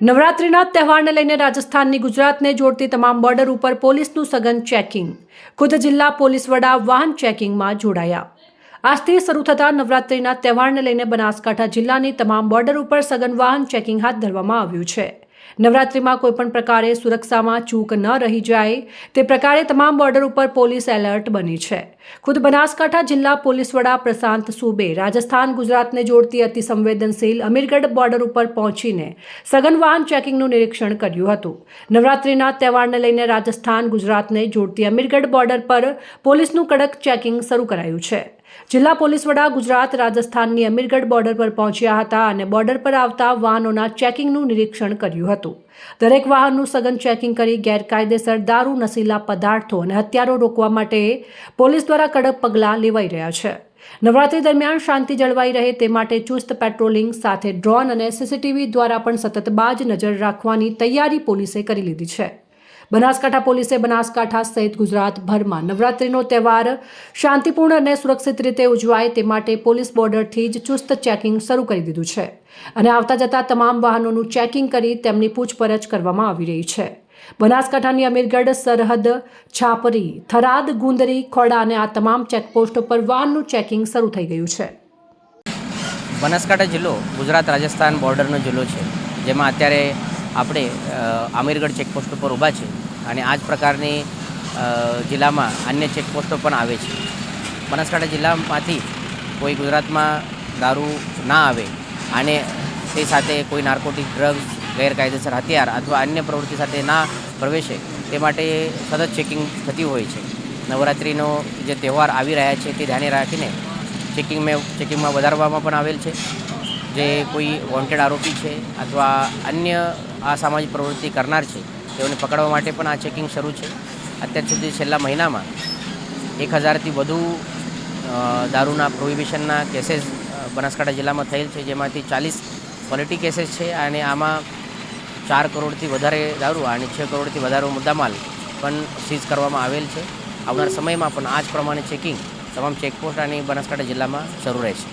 નવરાત્રિના તહેવારને લઈને રાજસ્થાનની ગુજરાતને જોડતી તમામ બોર્ડર ઉપર પોલીસનું સઘન ચેકિંગ. ખુદ જિલ્લા પોલીસ વડા વાહન ચેકિંગમાં જોડાયા. આજથી શરૂ થતા નવરાત્રિના તહેવારને લઈને બનાસકાંઠા જિલ્લાની તમામ બોર્ડર ઉપર સઘન વાહન ચેકિંગ હાથ ધરવામાં આવ્યું છે. નવરાત્રિમાં કોઈપણ પ્રકારે સુરક્ષામાં ચૂક ન રહી જાય તે પ્રકારે તમામ બોર્ડર ઉપર પોલીસ એલર્ટ બની છે. ખુદ બનાસકાંઠા જિલ્લા પોલીસ વડા પ્રશાંત સુબે રાજસ્થાન ગુજરાતને જોડતી અતિ સંવેદનશીલ અમીરગઢ બોર્ડર ઉપર પહોંચીને સઘન વાહન ચેકિંગનું નિરીક્ષણ કર્યું હતું. નવરાત્રિના તહેવારને લઈને રાજસ્થાન ગુજરાતને જોડતી અમીરગઢ બોર્ડર પર પોલીસનું કડક ચેકિંગ શરૂ કરાયું છે. જિલ્લા પોલીસ વડા ગુજરાત રાજસ્થાનની અમીરગઢ બોર્ડર પર પહોંચ્યા હતા અને બોર્ડર પર આવતા વાહનોના ચેકિંગનું નિરીક્ષણ કર્યું હતું. દરેક વાહનનું સઘન ચેકિંગ કરી ગેરકાયદેસર દારૂ, નશીલા પદાર્થો અને હથિયારો રોકવા માટે પોલીસ દ્વારા કડક પગલાં લેવાઈ રહ્યા છે. નવરાત્રી દરમિયાન શાંતિ જળવાઈ રહે તે માટે ચુસ્ત પેટ્રોલિંગ સાથે ડ્રોન અને સીસીટીવી દ્વારા પણ સતત બાજ નજર રાખવાની તૈયારી પોલીસે કરી લીધી છે. બનાસકાંઠા પોલીસે બનાસકાંઠા સહિત ગુજરાતભરમાં નવરાત્રિનો તહેવાર શાંતિપૂર્ણ અને સુરક્ષિત રીતે ઉજવાય તે માટે પોલીસ બોર્ડરથી જ ચુસ્ત ચેકિંગ શરૂ કરી દીધું છે. અને આવતા જતા તમામ વાહનોનું ચેકિંગ કરી તેમની પૂછપરછ કરવામાં આવી રહી છે. બનાસકાંઠાની અમીરગઢ, સરહદ, છાપરી, થરાદ, ગુંદરી, ખોડા અને આ તમામ ચેકપોસ્ટ પર વાહનનું ચેકિંગ શરૂ થઈ ગયું છે. બનાસકાંઠા જિલ્લો ગુજરાત રાજસ્થાન બોર્ડરનો જિલ્લો છે, જેમાં અત્યારે આપણે આમીરગઢ ચેકપોસ્ટ ઉપર ઊભા છે અને આ જ પ્રકારની જિલ્લામાં અન્ય ચેકપોસ્ટો પણ આવે છે. બનાસકાંઠા જિલ્લામાંથી કોઈ ગુજરાતમાં દારૂ ના આવે અને તે સાથે કોઈ નાર્કોટિક ડ્રગ્સ ગેરકાયદેસર હથિયાર અથવા અન્ય પ્રવૃત્તિ સાથે ના પ્રવેશે તે માટે સતત ચેકિંગ થતી હોય છે. નવરાત્રિનો જે તહેવાર આવી રહ્યા છે તે ધ્યાને રાખીને ચેકિંગ મેં ચેકિંગમાં વધારવામાં પણ આવેલ છે. જે કોઈ વોન્ટેડ આરોપી છે અથવા અન્ય અસામાજિક પ્રવૃત્તિ કરનાર છે, તેઓને પકડવા માટે પણ આ ચેકિંગ શરૂ છે. અત્યાર સુધી છેલ્લા મહિનામાં એક હજારથી વધુ દારૂના પ્રોહિબિશનના કેસીસ બનાસકાંઠા જિલ્લામાં થયેલ છે, જેમાંથી ચાલીસ ક્વોલિટી કેસીસ છે અને આમાં ચાર કરોડથી વધારે દારૂ અને છ કરોડથી વધારે મુદ્દામાલ પણ સીઝ કરવામાં આવેલ છે. આવનાર સમયમાં પણ આ જ પ્રમાણે ચેકિંગ તમામ ચેકપોસ્ટ અને બનાસકાંઠા જિલ્લામાં શરૂ રહેશે.